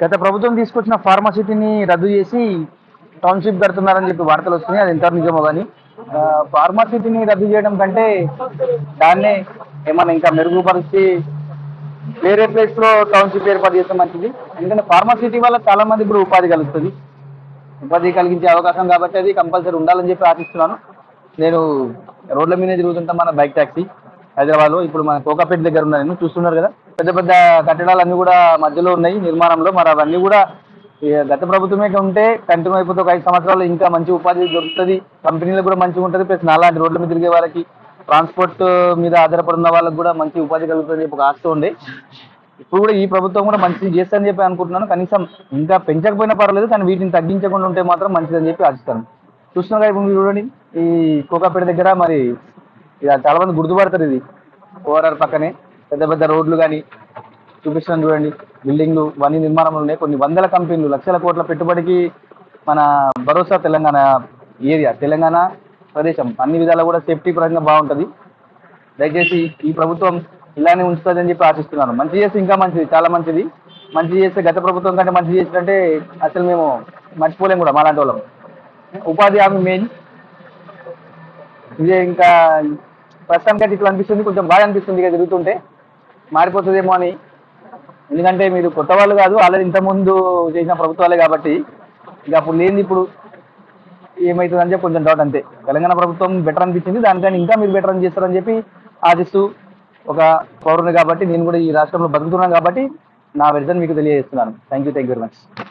గత ప్రభుత్వం తీసుకొచ్చిన ఫార్మసిటీని రద్దు చేసి టౌన్షిప్ కడుతున్నారని చెప్పి వార్తలు వస్తున్నాయి. అది ఎంత నిజమో కానీ ఫార్మసిటీని రద్దు చేయడం కంటే దాన్నే ఏమన్నా ఇంకా మెరుగుపరిచి వేరే ప్లేస్లో టౌన్షిప్ ఏర్పాటు చేస్తే మంచిది. ఎందుకంటే ఫార్మసిటీ వల్ల చాలా మంది ఇప్పుడు ఉపాధి కలుగుతుంది. ఉపాధి కలిగించే అవకాశం కాబట్టి అది కంపల్సరీ ఉండాలని చెప్పి ఆశిస్తున్నాను. నేను రోడ్ల మీద తిరుగుతుంటా మన బైక్ ట్యాక్సీ హైదరాబాద్లో ఇప్పుడు మన కోకాపేట దగ్గర ఉన్నా నేను చూస్తున్నారు కదా. పెద్ద పెద్ద కట్టడాలన్నీ కూడా మధ్యలో ఉన్నాయి నిర్మాణంలో. మరి అవన్నీ కూడా గత ప్రభుత్వమే ఉంటే కంటిన్యూ అయిపోతే ఒక ఐదు సంవత్సరాలు ఇంకా మంచి ఉపాధి దొరుకుతుంది. కంపెనీలకు కూడా మంచిగా ఉంటుంది. ప్లస్ నాలాంటి రోడ్ల మీద తిరిగే వాళ్ళకి ట్రాన్స్పోర్ట్ మీద ఆధారపడిన వాళ్ళకి కూడా మంచి ఉపాధి కలుగుతుంది చెప్పి ఒక ఆశ ఉండే ఇప్పుడు కూడా ఈ ప్రభుత్వం కూడా మంచిది చేస్తుందని చెప్పి అనుకుంటున్నాను. కనీసం ఇంకా పెంచకపోయినా పర్వాలేదు కానీ వీటిని తగ్గించకుండా ఉంటే మాత్రం మంచిదని చెప్పి ఆశిస్తాను. చూస్తున్నా ఇప్పుడు మీరు చూడండి. ఈ కోకాపేట దగ్గర మరి ఇక చాలా మంది గుర్తుపడతారు ఇది. ఓఆర్ఆర్ పక్కనే. పెద్ద పెద్ద రోడ్లు కానీ చూపిస్తున్నాను చూడండి. బిల్డింగ్లు ఇవన్నీ నిర్మాణంలో ఉన్నాయి. కొన్ని వందల కంపెనీలు లక్షల కోట్ల పెట్టుబడికి మన భరోసా తెలంగాణ ఏరియా తెలంగాణ ప్రదేశం. అన్ని విధాలా కూడా సేఫ్టీ పరంగా బాగుంటుంది. దయచేసి ఈ ప్రభుత్వం ఇలానే ఉంచుతుందని చెప్పి ఆశిస్తున్నాను. మంచి చేస్తే ఇంకా మంచిది చాలా మంచిది. మంచి చేస్తే గత ప్రభుత్వం కంటే మంచి చేసినట్టే అసలు మేము మర్చిపోలేము కూడా మాలాంటి వాళ్ళం. ఉపాధి హామీ మెయిన్. ఇదే ఇంకా ప్రస్తుతానికి ఇట్లా అనిపిస్తుంది. కొంచెం బాగా అనిపిస్తుంది ఇక జరుగుతుంటే. మారిపోతుందేమో అని. ఎందుకంటే మీరు కొత్త వాళ్ళు కాదు ఆల్రెడీ ఇంతకుముందు చేసిన ప్రభుత్వాలే కాబట్టి ఇక అప్పుడు లేనిది ఇప్పుడు ఏమవుతుంది అని చెప్పి కొంచెం డౌట్ అంతే. తెలంగాణ ప్రభుత్వం బెటర్ అనిపించింది దానికని ఇంకా మీరు బెటర్ అని చేస్తారని చెప్పి ఆశిస్తూ ఒక పౌరుని కాబట్టి నేను కూడా ఈ రాష్ట్రంలో బతుకుతున్నాను కాబట్టి నా విజన్ మీకు తెలియజేస్తున్నాను. Thank you thank you very much